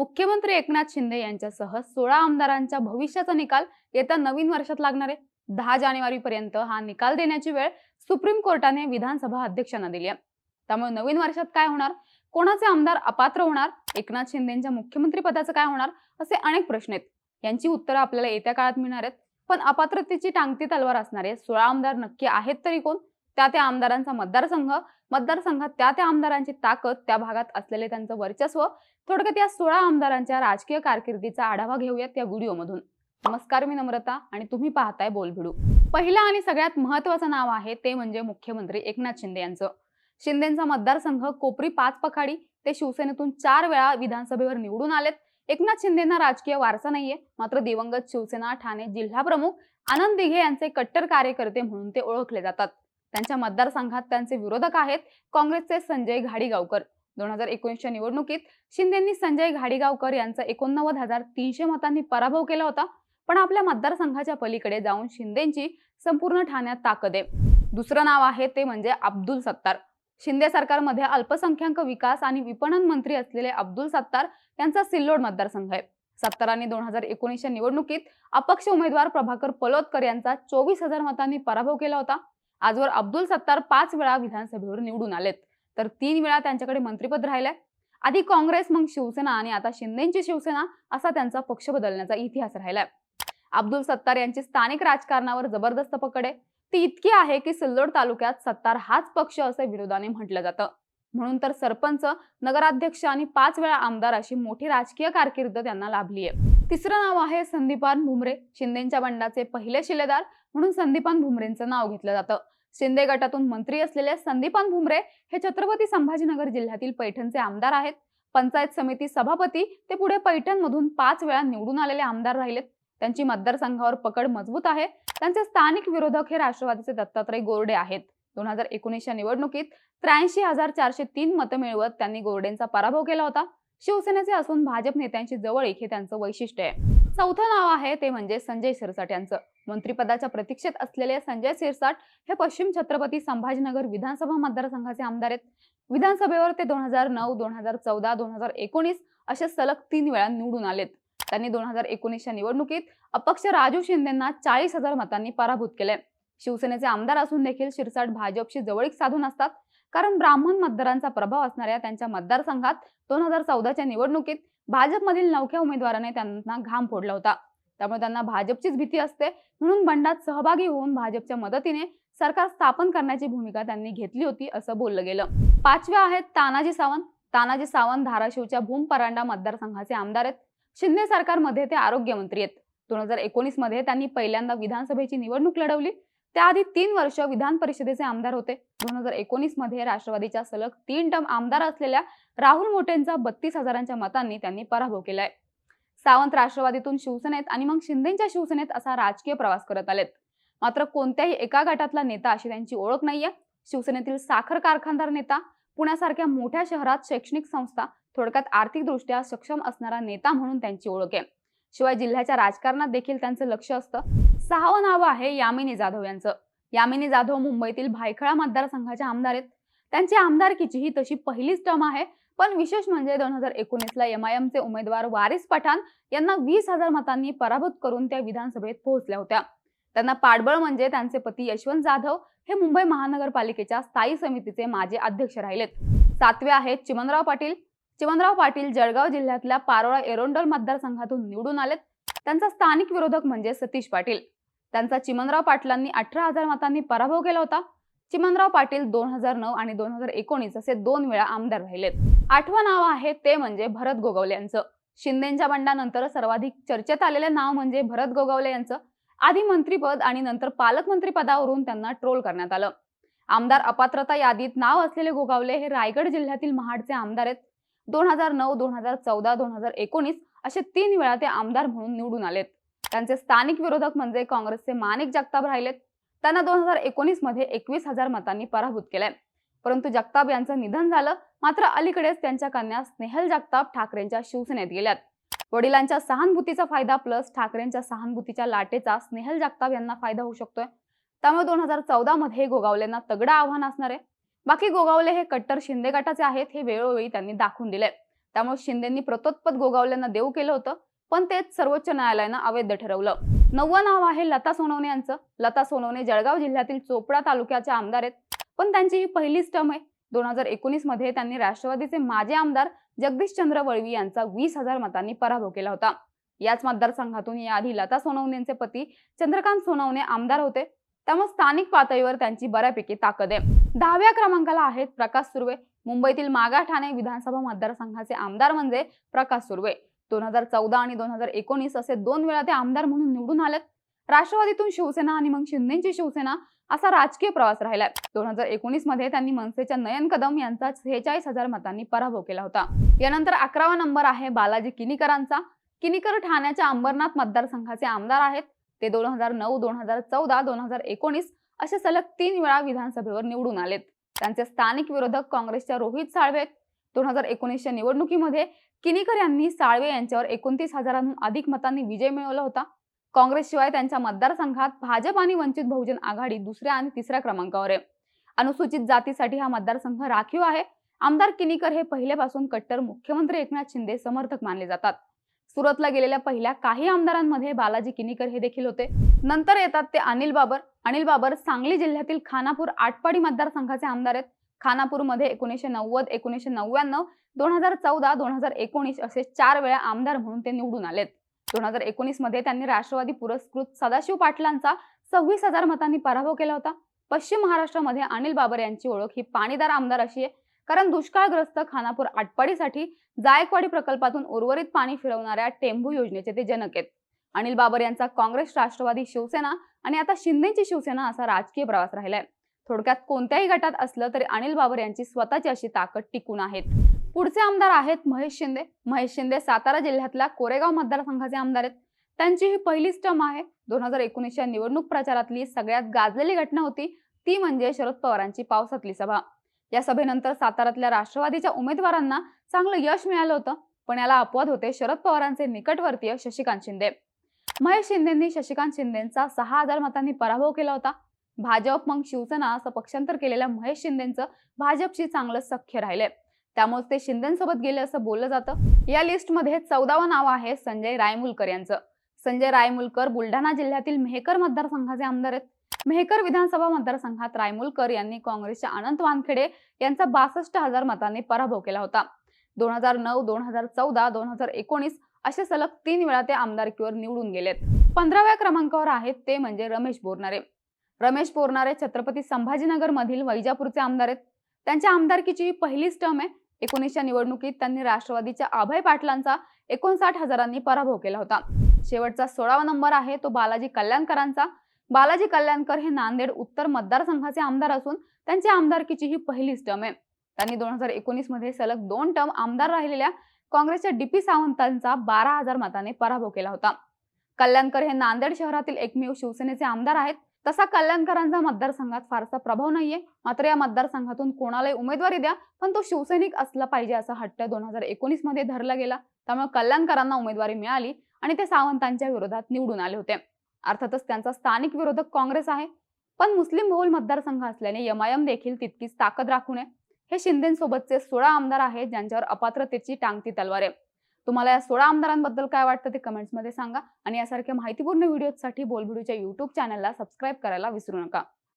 मुख्यमंत्री एकनाथ शिंदे यांच्यासह सोळा आमदारांच्या भविष्याचा निकाल येत्या नवीन वर्षात लागणार आहे. दहा जानेवारी पर्यंत हा निकाल देण्याची वेळ सुप्रीम कोर्टाने विधानसभा अध्यक्षांना दिली आहे. त्यामुळे नवीन वर्षात काय होणार? कोणाचे आमदार अपात्र होणार? एकनाथ शिंदेच्या मुख्यमंत्री पदाचं काय होणार? असे अनेक प्रश्न आहेत. यांची उत्तरं आपल्याला येत्या काळात मिळणार आहेत. पण अपात्रतेची टांगती तलवार असणारे सोळा आमदार नक्की आहेत तरी कोण? त्या त्या आमदारांचा मतदारसंघ. मतदारसंघात त्या त्या आमदारांची ताकद त्या भागात असलेले त्यांचं वर्चस्व. थोडक्यात या सोळा आमदारांच्या राजकीय कारकिर्दीचा आढावा घेऊयात या व्हिडिओमधून. नमस्कार मी नम्रता आणि तुम्ही पाहताय बोल भिडू पहिलं आणि सगळ्यात महत्वाचं नाव आहे ते म्हणजे मुख्यमंत्री एकनाथ शिंदे यांचं. शिंदेचा मतदारसंघ कोपरी पाच पखाडी ते शिवसेनेतून चार वेळा विधानसभेवर निवडून आलेत. एकनाथ शिंदेना राजकीय वारसा नाहीये मात्र दिवंगत शिवसेना ठाणे जिल्हा प्रमुख आनंद दिघे यांचे कट्टर कार्यकर्ते म्हणून ते ओळखले जातात. त्यांच्या मतदारसंघात त्यांचे विरोधक आहेत. काँग्रेसचे संजय घाडीगावकर. दोन हजार एकोणीसच्या निवडणुकीत शिंदेंनी संजय घाडीगावकर यांचा एकोणनव्वद हजार तीनशे मतांनी पराभव केला होता. पण आपल्या मतदारसंघाच्या पलीकडे जाऊन शिंदेची संपूर्ण ठाण्यात ताकद आहे. दुसरं नाव आहे ते म्हणजे अब्दुल सत्तार. शिंदे सरकारमध्ये अल्पसंख्याक विकास आणि विपणन मंत्री असलेले अब्दुल सत्तार यांचा सिल्लोड मतदारसंघ आहे. सत्तारांनी दोन हजार एकोणीसच्या निवडणुकीत अपक्ष उमेदवार प्रभाकर पलोदकर यांचा चोवीस हजार मतांनी पराभव केला होता. आजवर अब्दुल सत्तार पाच वेळा विधानसभेवर निवडून आलेत. तर तीन वेळा त्यांच्याकडे मंत्रिपद राहिलंय. आधी काँग्रेस मग शिवसेना आणि आता शिंदेची शिवसेना असा त्यांचा पक्ष बदलण्याचा इतिहास राहिलाय. अब्दुल सत्तार यांची स्थानिक राजकारणावर जबरदस्त पकड आहे. ती इतकी आहे की सिल्लोड तालुक्यात सत्तार हाच पक्ष असे विरोधाने म्हटलं जातं. म्हणून तर सरपंच नगराध्यक्ष आणि पाच वेळा आमदार अशी मोठी राजकीय कारकीर्द त्यांना लाभली आहे तिसरं नाव आहे संदीपान भुमरे. शिंदेच्या बंडाचे पहिले शिलेदार म्हणून संदीपान भुमरेंचं नाव घेतलं जातं. शिंदे गटातून मंत्री असलेले संदीपान भुमरे हे छत्रपती संभाजीनगर जिल्ह्यातील पैठणचे आमदार आहेत. पंचायत समिती सभापती ते पुढे पैठणमधून पाच वेळा निवडून आलेले आमदार राहिलेत. त्यांची मतदारसंघावर पकड मजबूत आहे. त्यांचे स्थानिक विरोधक हे राष्ट्रवादीचे दत्तात्रय गोरडे आहेत. दोन हजार एकोणीसच्या निवडणुकीत त्र्याऐंशी हजार चारशे तीन मतं मिळवत त्यांनी गोरडेंचा पराभव केला होता. शिवसेनेचे असून भाजप नेत्यांची जवळीक हे त्यांचं वैशिष्ट्य आहे. चौथं नाव आहे ते म्हणजे संजय सिरसाट यांचं. मंत्रिपदाच्या प्रतीक्षेत असलेले संजय सिरसाट हे पश्चिम छत्रपती संभाजीनगर विधानसभा मतदारसंघाचे आमदार आहेत. विधानसभेवर ते दोन हजार नऊ दोन हजार चौदा दोन हजार एकोणीस असे सलग तीन वेळा निवडून आलेत. त्यांनी दोन हजार एकोणीसच्या निवडणुकीत अपक्ष राजू शिंदेना चाळीस हजार मतांनी पराभूत केले शिवसेनेचे आमदार असून देखील शिरसाट भाजपशी जवळीक साधून असतात. कारण ब्राह्मण मतदारांचा प्रभाव असणाऱ्या त्यांच्या मतदारसंघात दोन हजार चौदाच्या निवडणुकीत भाजपमधील नवख्या उमेदवाराने त्यांना घाम फोडला होता. त्यामुळे त्यांना भाजपचीच भीती असते. म्हणून बंडात सहभागी होऊन भाजपच्या मदतीने सरकार स्थापन करण्याची भूमिका त्यांनी घेतली होती असं बोललं गेलं. पाचव्या आहेत तानाजी सावंत. तानाजी सावंत धाराशिवच्या भूम परांडा मतदारसंघाचे आमदार आहेत. शिंदे सरकारमध्ये ते आरोग्यमंत्री आहेत. दोन हजार एकोणीसमध्ये त्यांनी पहिल्यांदा विधानसभेची निवडणूक लढवली. त्याआधी तीन वर्ष विधान परिषदेचे आमदार होते. दोन हजार एकोणीसमध्ये राष्ट्रवादीच्या सलग तीन टर्म आमदार असलेल्या राहुल मोटेंचा बत्तीस हजारांच्या मतांनी त्यांनी पराभव केलाय. सावंत राष्ट्रवादीतून शिवसेनेत आणि मग शिंदेच्या शिवसेनेत असा राजकीय प्रवास करत आलेत. मात्र कोणत्याही एका गटातला नेता अशी त्यांची ओळख नाहीये. शिवसेनेतील साखर कारखानदार नेता पुण्यासारख्या मोठ्या शहरात शैक्षणिक संस्था थोडक्यात आर्थिकदृष्ट्या सक्षम असणारा नेता म्हणून त्यांची ओळख आहे. शिवाय जिल्ह्याच्या राजकारणात देखील त्यांचं लक्ष असतं. सहावं नाव आहे यामिनी जाधव यांचं. यामिनी जाधव मुंबईतील भायखळा मतदारसंघाच्या आमदार आहेत. त्यांची आमदारकीची ही तशी पहिलीच टर्म आहे. पण विशेष म्हणजे दोन हजार एकोणीसला एम आय एमचे उमेदवार वारिस पठाण यांना वीस हजार मतांनी पराभूत करून त्या विधानसभेत पोहोचल्या होत्या. त्यांना पाठबळ म्हणजे त्यांचे पती यशवंत जाधव हे मुंबई महानगरपालिकेच्या स्थायी समितीचे माजी अध्यक्ष राहिलेत. सातवे आहेत चिमनराव पाटील चिमनराव पाटील जळगाव जिल्ह्यातल्या पारोळा एरोंडोल मतदारसंघातून निवडून आलेत. त्यांचा स्थानिक विरोधक म्हणजे सतीश पाटील. त्यांचा चिमनराव पाटलांनी अठरा हजार मतांनी पराभव केला होता. चिमनराव पाटील दोन हजार नऊ आणि दोन हजार एकोणीस असे दोन वेळा आमदार राहिलेत. आठवं नाव आहे ते म्हणजे भरत गोगावले यांचं. शिंदेच्या बंडानंतर सर्वाधिक चर्चेत आलेले नाव म्हणजे भरत गोगावले यांचं. आधी मंत्रीपद आणि नंतर पालकमंत्री पदावरून त्यांना ट्रोल करण्यात आलं. आमदार अपात्रता यादीत नाव असलेले गोगावले हे रायगड जिल्ह्यातील महाडचे आमदार आहेत. दोन हजार नऊ दोन हजार चौदा दोन हजार एकोणीस असे तीन वेळा ते आमदार म्हणून निवडून आलेत. त्यांचे स्थानिक विरोधक म्हणजे काँग्रेसचे माणिक जगताप राहिलेत. त्यांना दोन हजार एकोणीसमध्ये एकवीस हजार मतांनी पराभूत केलाय. परंतु जगताप यांचं निधन झालं मात्र अलीकडेच त्यांच्या कन्या स्नेहल जगताप ठाकरेंच्या शिवसेनेत गेल्यात. वडिलांच्या सहानुभूतीचा फायदा प्लस ठाकरेंच्या सहानुभूतीच्या लाटेचा स्नेहल जगताप यांना फायदा होऊ शकतोय. त्यामुळे दोन हजार चौदा मध्ये गोगावलेंना तगडं आव्हान असणार आहे. बाकी गोगावले हे कट्टर शिंदे गटाचे आहेत हे वेळोवेळी त्यांनी दाखवून दिले. त्यामुळे शिंदेंनी प्रतोत्पत गोगावलेंना देऊ केलं होतं पण तेच सर्वोच्च न्यायालयानं अवैध ठरवलं. नववं नाव आहे लता सोनवणे यांचं. लता सोनवणे जळगाव जिल्ह्यातील चोपडा तालुक्याच्या आमदार आहेत पण त्यांची ही पहिलीच टर्म आहे. दोन हजार एकोणीसमध्ये त्यांनी राष्ट्रवादीचे माजी आमदार जगदीशचंद्र वळवी यांचा वीस हजार मतांनी पराभव केला होता. याच मतदारसंघातून याआधी लता सोनवणेंचे पती चंद्रकांत सोनवणे आमदार होते. त्यामुळे स्थानिक पातळीवर त्यांची बऱ्यापैकी ताकद आहे. दहाव्या क्रमांकाला आहेत प्रकाश सुर्वे. मुंबईतील मागा ठाणे विधानसभा मतदारसंघाचे आमदार म्हणजे प्रकाश सुर्वे. दोन हजार चौदा आणि दोन हजार एकोणीस असे दोन वेळा ते आमदार म्हणून निवडून आलेत. राष्ट्रवादीतून शिवसेना आणि मग शिंदेची शिवसेना असा राजकीय प्रवास राहिलाय. दोन हजार एकोणीसमध्ये त्यांनी मनसेच्या नयन कदम यांचा सेहेचाळीस हजार मतांनी पराभव केला होता. यानंतर अकरावा नंबर आहे बालाजी किनीकरांचा. किनीकर ठाण्याच्या अंबरनाथ मतदारसंघाचे आमदार आहेत. ते दोन हजार नऊ दोन हजार चौदा दोन हजार एकोणीस असे सलग तीन वेळा विधानसभेवर निवडून आलेत. त्यांचे स्थानिक विरोधक काँग्रेसच्या रोहित साळवे दोन हजार एकोणीसच्या निवडणुकीमध्ये किनीकर यांनी साळवे यांच्यावर एकोणतीस हजारांहून अधिक मतांनी विजय मिळवला होता. काँग्रेसशिवाय त्यांच्या मतदारसंघात भाजप आणि वंचित बहुजन आघाडी दुसऱ्या आणि तिसऱ्या क्रमांकावर आहे. अनुसूचित जातीसाठी हा मतदारसंघ राखीव आहे. आमदार किनीकर हे पहिल्यापासून कट्टर मुख्यमंत्री एकनाथ शिंदे समर्थक मानले जातात. सुरतला गेलेल्या पहिल्या काही आमदारांमध्ये बालाजी किनीकर हे देखील होते. नंतर येतात ते अनिल बाबर. अनिल बाबर सांगली जिल्ह्यातील खानापूर आटपाडी मतदारसंघाचे आमदार आहेत. खानापूरमध्ये एकोणीसशे नव्वद एकोणीसशे नव्याण्णव दोन हजार चौदा दोन हजार एकोणीस असे चार वेळा आमदार म्हणून ते निवडून आलेत. दोन हजार एकोणीसमध्ये त्यांनी राष्ट्रवादी पुरस्कृत सदाशिव पाटलांचा सव्वीस हजार मतांनी पराभव केला होता. पश्चिम महाराष्ट्रामध्ये अनिल बाबर यांची ओळख ही पाणीदार आमदार अशी आहे. कारण दुष्काळग्रस्त खानापूर आटपाडीसाठी जायकवाडी प्रकल्पातून उर्वरित पाणी फिरवणाऱ्या टेंभू योजनेचे ते जनक आहेत. अनिल बाबर यांचा काँग्रेस राष्ट्रवादी शिवसेना आणि आता शिंदेची शिवसेना असा राजकीय प्रवास राहिलाय. थोडक्यात कोणत्याही गटात असलं तरी अनिल बाबर यांची स्वतःची अशी ताकद टिकून आहेत. पुढचे आमदार आहेत महेश शिंदे. महेश शिंदे सातारा जिल्ह्यातल्या कोरेगाव मतदारसंघाचे आमदार आहेत. त्यांची ही पहिलीच टर्म आहे. दोन हजार एकोणीसच्या निवडणूक प्रचारातली सगळ्यात गाजलेली घटना होती. ती म्हणजे शरद पवारांची पावसातली सभा. या सभेनंतर साताऱ्यातल्या राष्ट्रवादीच्या उमेदवारांना चांगलं यश मिळालं होतं पण याला अपवाद होते शरद पवारांचे निकटवर्तीय शशिकांत शिंदे. महेश शिंदेंनी शशिकांत शिंदेचा सहा हजार मतांनी पराभव केला होता. भाजप मग शिवसेना असं पक्षांतर केलेल्या महेश शिंदेचं भाजपशी चांगलं सख्य राहिले. त्यामुळे ते शिंदेसोबत गेले असं बोललं जातं. या लिस्टमध्ये चौदावं नाव आहे संजय रायमुलकर यांचं. संजय रायमुलकर बुलढाणा जिल्ह्यातील मेहकर मतदारसंघाचे आमदार आहेत. मेहकर विधानसभा मतदारसंघात रायमुलकर यांनी काँग्रेसच्या अनंत वानखेडे यांचा बासष्ट हजार मतांनी पराभव केला होता. दोन हजार नऊ दोन हजार चौदा दोन हजार एकोणीस असे सलग तीन वेळा ते आमदारकीवर निवडून गेलेत. पंधराव्या क्रमांकावर आहेत ते म्हणजे रमेश बोरणारे रमेश बोरणारे छत्रपती संभाजीनगर मधील वैजापूरचे आमदार आहेत. त्यांच्या आमदारकीची ही पहिलीच टर्म आहे. एकोणीसच्या निवडणुकीत त्यांनी राष्ट्रवादीच्या अभय पाटलांचा एकोणसाठ हजारांनी पराभव केला होता. शेवटचा सोळावा नंबर आहे तो बालाजी कल्याणकरांचा. बालाजी कल्याणकर हे नांदेड उत्तर मतदारसंघाचे आमदार असून त्यांची आमदारकीची ही पहिलीच टर्म आहे. त्यांनी दोन हजार एकोणीसमध्ये सलग दोन टर्म आमदार राहिलेल्या काँग्रेसच्या डीपी सावंतांचा बारा हजार मताने पराभव केला होता. कल्याणकर हे नांदेड शहरातील एकमेव शिवसेनेचे आमदार आहेत. तसा कल्याणकरांचा मतदारसंघात फारसा प्रभाव नाहीये. मात्र या मतदारसंघातून कोणालाही उमेदवारी द्या पण तो शिवसैनिक असला पाहिजे असा हट्ट दोन हजार एकोणीसमध्ये धरला गेला. त्यामुळे कल्याणकरांना उमेदवारी मिळाली आणि ते सावंतांच्या विरोधात निवडून आले होते. अर्थातच त्यांचा स्थानिक विरोधक काँग्रेस आहे. पण मुस्लिम बहुल मतदारसंघ असल्याने यमायम देखील तितकीच ताकद राखून आहे हे शिंदेसोबतचे सोळा आमदार आहेत ज्यांच्यावर अपात्रतेची टांगती तलवार आहे. तुम्हाला या सोळा आमदारांबद्दल काय वाटतं ते कमेंट्समध्ये सांगा. आणि यासारख्या माहितीपूर्ण व्हिडिओसाठी बोलबिडूच्या युट्यूब चॅनलला सबस्क्राईब करायला विसरू नका.